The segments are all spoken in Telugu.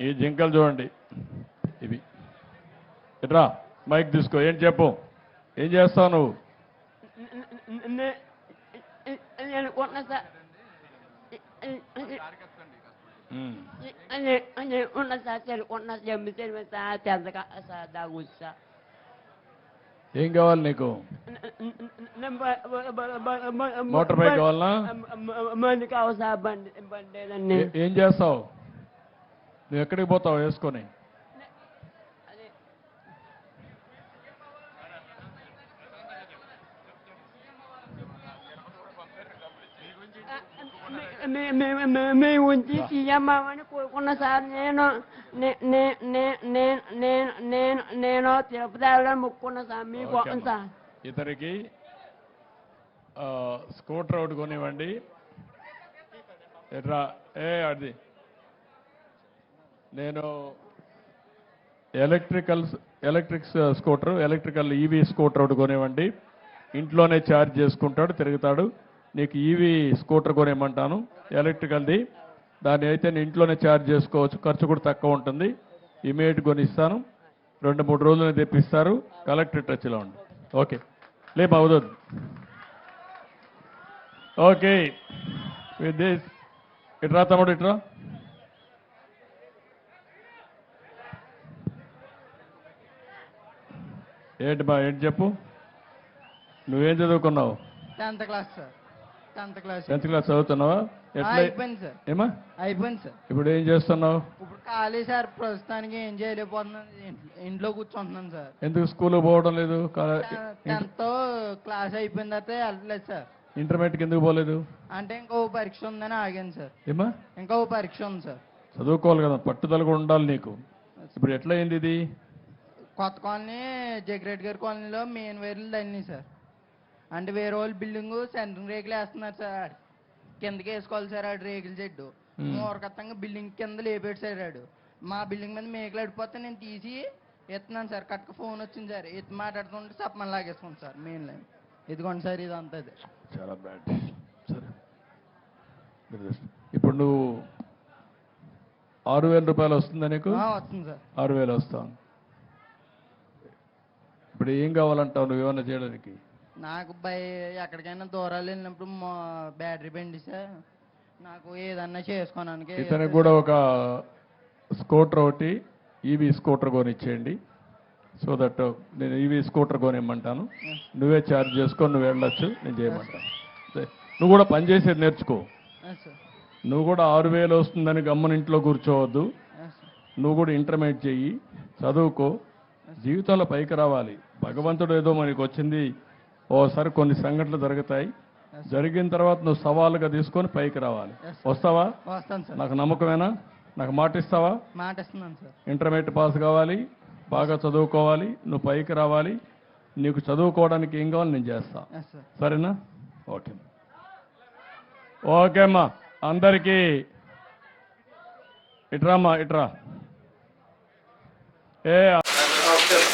ఈ జింకలు చూడండి. ఇవి. ఇట్రా మైక్ తీసుకో. ఏం చెప్పు? ఏం చేస్తావు నువ్వు? ఏం కావాలి నీకు? మోటార్ బైక్ కావాలి? ఏం చేస్తావు? నువ్వు ఎక్కడికి పోతావు వేసుకొని? మే- మే- మే- మే- మే సీఎమ్మని కోరుకున్న సార్ నేను నేను నేను తిరుపతి మొక్కుకున్నా సార్ అమ్మా. సార్. ఇతనికి స్కూటర్ ఒకటి కొనివ్వండి. ఎట్రా? ఏ అది నేను electrical electric scooter electrical EV scooter ఒకటి కొనివ్వండి ఇంట్లోనే ఛార్జ్ చేసుకుంటాడు తిరుగుతాడు. నీకు ఈవీ స్కూటర్ కొనివ్వమంటాను ఎలక్ట్రికల్ది. దాన్ని అయితే నేను ఇంట్లోనే ఛార్జ్ చేసుకోవచ్చు ఖర్చు కూడా తక్కువ ఉంటుంది. ఇమీడియట్ కొనిస్తాను రెండు మూడు రోజులు తెప్పిస్తారు కలెక్టర్ టచ్లో ఉండి. ఓకే లేపు అవుతుంది ఓకే విత్ దిస్ ఇట్రా తమ్ముడు ఇట్రా ఏంటి బా ఏంటి చెప్పు? నువ్వేం చదువుకున్నావు? Tenth class sir. Tenth class. Tenth class చదువుతున్నావా? ఎట్లా? అయిపోయింది సార్. ఏమా? అయిపోయింది సార్. ఇప్పుడు ఏం చేస్తున్నావు? ఇప్పుడు ఖాళీ సార్. ప్రస్తుతానికి ఏం చేయలేకపోతున్నాను. ఇంట్లో- కూర్చుంటున్నాను సార్. ఎందుకు స్కూల్కి పోవడం లేదు? టెన్త్ క్లాస్ అయిపోయిన తర్వాత వెళ్ళలేదు సార్. ఇంటర్మీడియట్కి ఎందుకు పోలేదు? అంటే ఇంకో పరీక్ష ఉందని ఆగాను సార్. ఏమా? ఇంకో పరీక్ష ఉంది సార్. చదువుకోవాలి కదా పట్టుదల కూడా ఉండాలి నీకు. ఇప్పుడు ఎట్లా అయింది ఇది? కొత్త కాలనీ జగ్రెడ్ గారి కాలనీలో మెయిన్ వైర్లు తన్ని సార్. అంటే వేరే వాళ్ళు బిల్డింగ్ సెంట్రింగ్ రేకులు వేస్తున్నారు సార్ కిందకి వేసుకోవాలి సార్ ఆడు రేకుల చెడ్డు. మూరకత్తంగా బిల్డింగ్ కింద లేపేడు సార్ ఆడు. మా బిల్డింగ్ మీద మేకలు అడిపోతే నేను తీసి ఎత్తున్నాను సార్. కట్టుకు ఫోన్ వచ్చింది సార్. ఎత్తి మాట్లాడుతుంటే చెప్పమని లాగేసుకోండి సార్ మెయిన్ లైన్ ఇదిగోండి సార్ ఇదంతా ఇది. చాలా బ్యాడ్ సరే. ఇప్పుడు నువ్వు ఆరు వేల రూపాయలు వస్తుందా నీకు? ఆ, వస్తుంది సార్. ఆరు వేలు వస్తాను ఇప్పుడు ఏం కావాలంటావు నువ్వు ఏమన్నా చేయడానికి? నాకు బై ఎక్కడికైనా దూరాలు వెళ్ళినప్పుడు బ్యాటరీ బండి సార్. నాకు ఏదన్నా చేసుకోవడానికి ఇతనికి కూడా ఒక స్కూటర్ ఒకటి ఈవీ స్కూటర్ కొనిచ్చేయండి. సో దట్ నేను ఈవీ స్కూటర్ కొనిమ్మంటాను. నువ్వే ఛార్జ్ చేసుకొని నువ్వు వెళ్ళొచ్చు నేను చేయమంటాను. నువ్వు కూడా పని చేసేది నేర్చుకో. నువ్వు కూడా ఆరు వేలు వస్తుందని గమ్మని ఇంట్లో కూర్చోవద్దు. నువ్వు కూడా ఇంటర్మీడియట్ చెయ్యి చదువుకో. జీవితంలో పైకి రావాలి. భగవంతుడు ఏదో మనకి వచ్చింది. ఓసారి కొన్ని సంఘటనలు జరుగుతాయి. జరిగిన తర్వాత నువ్వు సవాలుగా తీసుకొని పైకి రావాలి. వస్తావా? వస్తాను సార్ నాకు నమ్మకమేనా? నాకు మాట ఇస్తావా? మాట ఇస్తున్నాను సార్ ఇంటర్మీడియట్ పాస్ కావాలి. బాగా చదువుకోవాలి. నువ్వు పైకి రావాలి. నీకు చదువుకోవడానికి ఏం కావాలి నేను చేస్తా. సరేనా? ఓకే. ఓకే అమ్మా. అందరికీ ఇట్రామ్మా ఇట్రా ఏ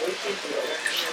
よろしくお願いします。